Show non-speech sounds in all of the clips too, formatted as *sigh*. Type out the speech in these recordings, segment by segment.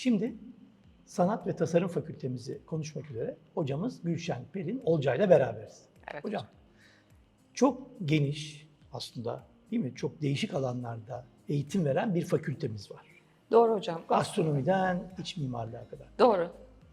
Şimdi Sanat ve Tasarım Fakültemizi konuşmak üzere hocamız Gülşen Pelin Olcay ile beraberiz. Evet Hocam çok geniş aslında değil mi? Çok değişik alanlarda eğitim veren bir fakültemiz var. Doğru hocam. Gastronomiden iç mimarlığa kadar. Doğru.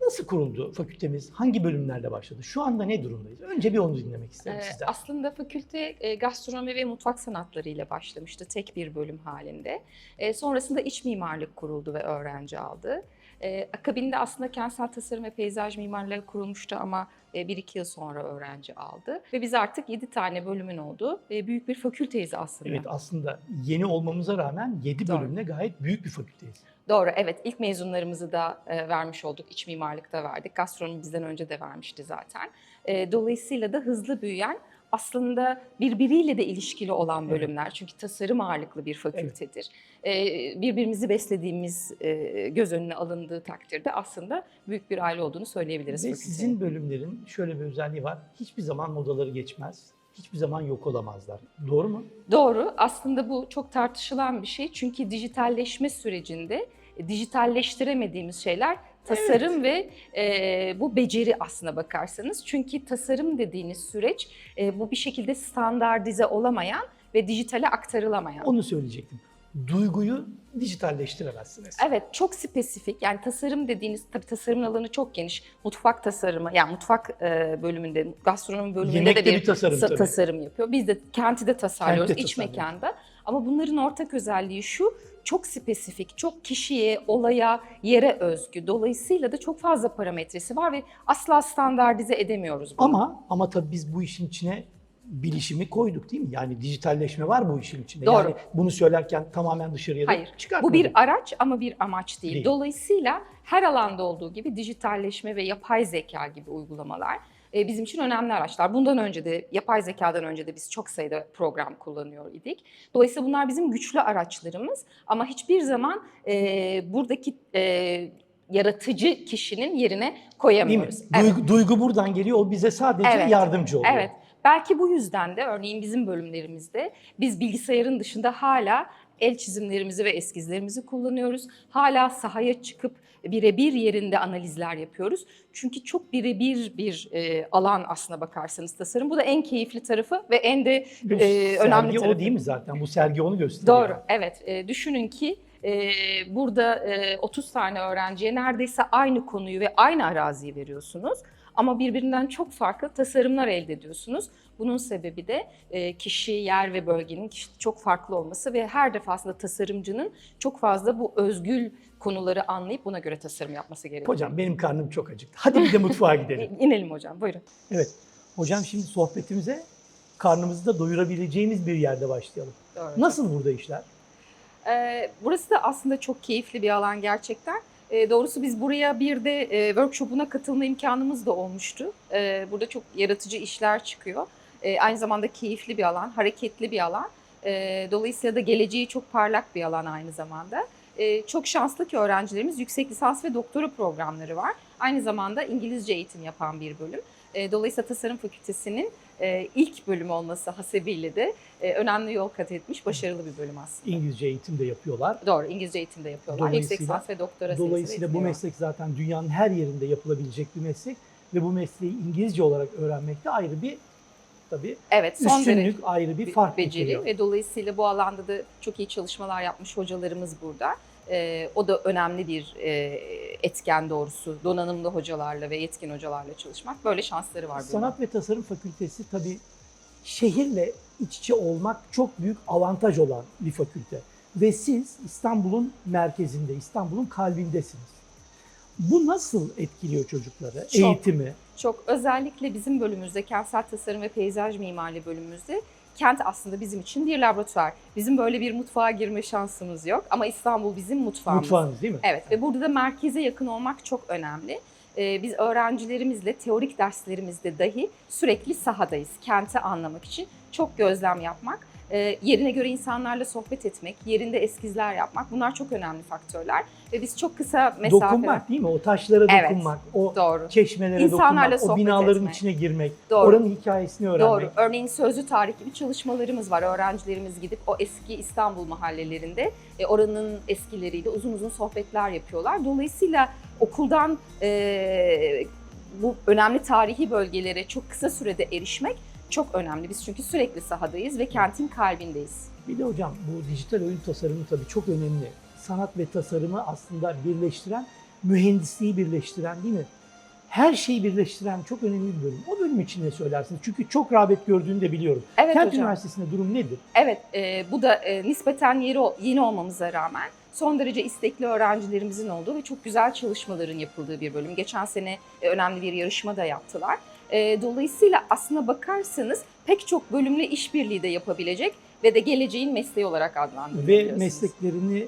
Nasıl kuruldu fakültemiz? Hangi bölümlerle başladı? Şu anda ne durumdayız? Önce bir onu dinlemek isterim Ee, sizden. aslında fakülte e, gastronomi ve mutfak sanatları ile başlamıştı tek bir bölüm halinde. E, sonrasında iç mimarlık kuruldu ve öğrenci aldı. E, akabinde aslında kentsel tasarım ve peyzaj mimarlığı kurulmuştu ama e, bir iki yıl sonra öğrenci aldı. Ve biz artık 7 tane bölümün olduğu e, büyük bir fakülteyiz aslında. Evet aslında yeni olmamıza rağmen 7 Doğru. bölümle gayet büyük bir fakülteyiz. Doğru, evet. İlk mezunlarımızı da e, vermiş olduk. İç mimarlıkta verdik. Gastronomi bizden önce de vermişti zaten. E, dolayısıyla da hızlı büyüyen, aslında birbiriyle de ilişkili olan Evet. bölümler. Çünkü tasarım ağırlıklı bir fakültedir. E, birbirimizi beslediğimiz e, göz önüne alındığı takdirde aslında büyük bir aile olduğunu söyleyebiliriz Ve sizin bölümlerin şöyle bir özelliği var. Hiçbir zaman modaları geçmez. Hiçbir zaman yok olamazlar. Doğru mu? Doğru. Aslında bu çok tartışılan bir şey. Çünkü dijitalleşme sürecinde e, dijitalleştiremediğimiz şeyler tasarım ve e, bu beceri aslına bakarsanız. Çünkü tasarım dediğiniz süreç e, bu bir şekilde standartize olamayan ve dijitale aktarılamayan. Onu söyleyecektim. Duyguyu dijitalleştiremezsiniz. Evet çok spesifik yani tasarım dediğiniz tabii tasarımın alanı çok geniş. Mutfak tasarımı yani mutfak e, bölümünde gastronomi bölümünde Yemek de bir bir tasarım sa- tasarım yapıyor. Biz de kenti de tasarlıyoruz Kentte iç tasarlıyoruz. mekanda. Ama bunların ortak özelliği şu çok spesifik, çok kişiye, olaya, yere özgü. Dolayısıyla da çok fazla parametresi var ve asla standartize edemiyoruz bunu. Ama ama tabii biz bu işin içine bilişimi koyduk değil mi? Yani dijitalleşme var bu işin içinde. Doğru. Yani bunu söylerken tamamen dışarıya da Hayır. çıkartmadık. Bu bir araç ama bir amaç değil. Değil. Dolayısıyla her alanda olduğu gibi dijitalleşme ve yapay zeka gibi uygulamalar e, bizim için önemli araçlar. Bundan önce de yapay zekadan önce de biz çok sayıda program kullanıyor idik. Dolayısıyla bunlar bizim güçlü araçlarımız ama hiçbir zaman e, buradaki e, yaratıcı kişinin yerine Değil mi? koyamıyoruz. Evet. Duygu, duygu buradan geliyor. O bize sadece Evet. yardımcı oluyor. Evet. Belki bu yüzden de örneğin bizim bölümlerimizde biz bilgisayarın dışında hala el çizimlerimizi ve eskizlerimizi kullanıyoruz. Hala sahaya çıkıp birebir yerinde analizler yapıyoruz. Çünkü çok birebir bir e, alan aslına bakarsanız tasarım. Bu da en keyifli tarafı ve en de e, önemli sergi tarafı. o değil mi zaten? Bu sergi onu gösteriyor. Doğru, evet. E, düşünün ki e, burada e, 30 tane öğrenciye neredeyse aynı konuyu ve aynı araziyi veriyorsunuz. Ama birbirinden çok farklı tasarımlar elde ediyorsunuz. Bunun sebebi de e, kişi, yer ve bölgenin çok farklı olması ve her defasında tasarımcının çok fazla bu özgül konuları anlayıp buna göre tasarım yapması gerekiyor. Hocam benim karnım çok acıktı. Hadi bir de mutfağa *laughs* gidelim. İnelim hocam, buyurun. Evet. Hocam şimdi sohbetimize karnımızı da doyurabileceğimiz bir yerde başlayalım. Doğru. Nasıl burada işler? Ee, burası da aslında çok keyifli bir alan gerçekten. Ee, doğrusu biz buraya bir de e, workshop'una katılma imkanımız da olmuştu. Ee, burada çok yaratıcı işler çıkıyor. Ee, aynı zamanda keyifli bir alan, hareketli bir alan. Dolayısıyla da geleceği çok parlak bir alan aynı zamanda. Çok şanslı ki öğrencilerimiz yüksek lisans ve doktora programları var. Aynı zamanda İngilizce eğitim yapan bir bölüm. Ee, dolayısıyla Tasarım Fakültesi'nin e, ilk bölüm olması hasebiyle de e, önemli yol kat etmiş başarılı bir bölüm aslında. İngilizce eğitim de yapıyorlar. Doğru, İngilizce eğitim de yapıyorlar. Yüksek lisans ve doktora Dolayısıyla bu meslek zaten dünyanın her yerinde yapılabilecek bir meslek ve bu mesleği İngilizce olarak öğrenmek de ayrı bir tabii Evet, son derece üstünlük, ayrı bir bir fark beceri getiriyor. ve dolayısıyla bu alanda da çok iyi çalışmalar yapmış hocalarımız burada. Ee, o da önemli bir e, etken doğrusu. Donanımlı hocalarla ve yetkin hocalarla çalışmak. Böyle şansları var. bunun. Sanat ve Tasarım Fakültesi tabii şehirle iç içe olmak çok büyük avantaj olan bir fakülte. Ve siz İstanbul'un merkezinde, İstanbul'un kalbindesiniz. Bu nasıl etkiliyor çocukları, Çok. eğitimi? Çok özellikle bizim bölümümüzde, kentsel tasarım ve peyzaj mimarlığı bölümümüzde kent aslında bizim için bir laboratuvar. Bizim böyle bir mutfağa girme şansımız yok ama İstanbul bizim mutfağımız. Mutfağınız değil mi? Evet ve burada da merkeze yakın olmak çok önemli. Ee, biz öğrencilerimizle teorik derslerimizde dahi sürekli sahadayız. Kenti anlamak için çok gözlem yapmak e, yerine göre insanlarla sohbet etmek, yerinde eskizler yapmak bunlar çok önemli faktörler. Ve biz çok kısa mesafe... Dokunmak değil mi? O taşlara Evet. dokunmak, o Doğru. çeşmelere İnsanlarla dokunmak, o binaların etmek. içine girmek, Doğru. oranın hikayesini öğrenmek. Doğru. Örneğin sözlü tarih gibi çalışmalarımız var. Öğrencilerimiz gidip o eski İstanbul mahallelerinde e, oranın eskileriyle uzun uzun sohbetler yapıyorlar. Dolayısıyla okuldan e, bu önemli tarihi bölgelere çok kısa sürede erişmek çok önemli. Biz çünkü sürekli sahadayız ve kentin kalbindeyiz. Bir de hocam bu dijital oyun tasarımı tabii çok önemli. Sanat ve tasarımı aslında birleştiren, mühendisliği birleştiren değil mi? Her şeyi birleştiren çok önemli bir bölüm. O bölüm için ne söylersiniz? Çünkü çok rağbet gördüğünü de biliyorum. Evet Kent hocam. Üniversitesi'nde durum nedir? Evet, e, bu da e, nispeten yeri, yeni olmamıza rağmen son derece istekli öğrencilerimizin olduğu ve çok güzel çalışmaların yapıldığı bir bölüm. Geçen sene e, önemli bir yarışma da yaptılar. E, dolayısıyla aslına bakarsanız pek çok bölümle işbirliği de yapabilecek ve de geleceğin mesleği olarak Ve adlandırılabiliyorsunuz. mesleklerini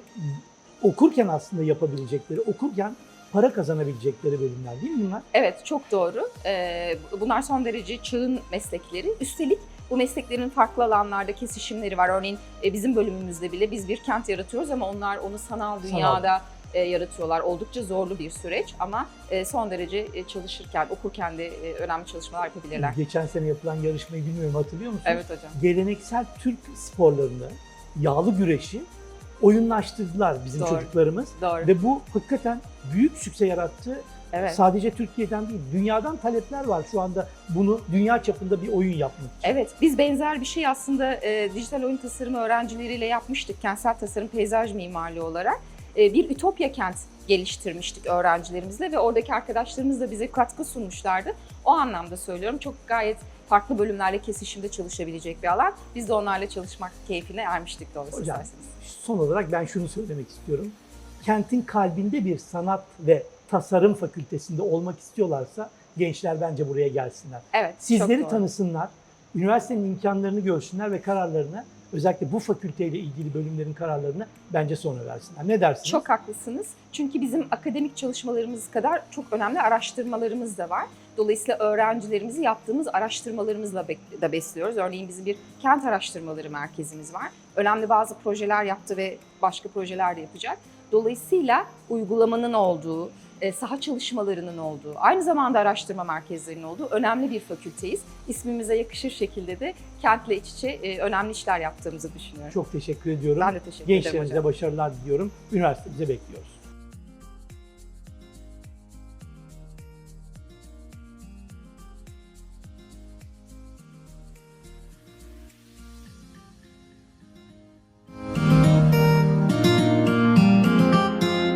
okurken aslında yapabilecekleri, okurken para kazanabilecekleri bölümler değil mi bunlar? Evet, çok doğru. E, bunlar son derece çağın meslekleri. Üstelik bu mesleklerin farklı alanlarda kesişimleri var. Örneğin e, bizim bölümümüzde bile biz bir kent yaratıyoruz ama onlar onu sanal dünyada e, yaratıyorlar. Oldukça zorlu bir süreç ama e, son derece e, çalışırken, okurken de e, önemli çalışmalar yapabilirler. Geçen sene yapılan yarışmayı bilmiyorum hatırlıyor musunuz? Evet hocam. Geleneksel Türk sporlarını, yağlı güreşi oyunlaştırdılar bizim Doğru. çocuklarımız. Doğru. Ve bu hakikaten büyük sükse yarattı. Evet. Sadece Türkiye'den değil, dünyadan talepler var şu anda bunu dünya çapında bir oyun yapmak için. Evet, biz benzer bir şey aslında e, dijital oyun tasarımı öğrencileriyle yapmıştık. Kentsel tasarım, peyzaj mimarlığı olarak. E, bir ütopya kent geliştirmiştik öğrencilerimizle ve oradaki arkadaşlarımız da bize katkı sunmuşlardı. O anlamda söylüyorum. Çok gayet farklı bölümlerle kesişimde çalışabilecek bir alan. Biz de onlarla çalışmak keyfine ermiştik doğrusu Hocam. isterseniz. Son olarak ben şunu söylemek istiyorum. Kentin kalbinde bir sanat ve tasarım fakültesinde olmak istiyorlarsa gençler bence buraya gelsinler. Evet, Sizleri tanısınlar, üniversitenin imkanlarını görsünler ve kararlarını özellikle bu fakülteyle ilgili bölümlerin kararlarını bence sonra versinler. Ne dersiniz? Çok haklısınız. Çünkü bizim akademik çalışmalarımız kadar çok önemli araştırmalarımız da var. Dolayısıyla öğrencilerimizi yaptığımız araştırmalarımızla da besliyoruz. Örneğin bizim bir kent araştırmaları merkezimiz var. Önemli bazı projeler yaptı ve başka projeler de yapacak. Dolayısıyla uygulamanın olduğu, saha çalışmalarının olduğu, aynı zamanda araştırma merkezlerinin olduğu önemli bir fakülteyiz. İsmimize yakışır şekilde de kentle iç içe e, önemli işler yaptığımızı düşünüyorum. Çok teşekkür ediyorum. ben de teşekkür ederim hocam. Gençlerimize başarılar diliyorum. Üniversitemize bekliyoruz.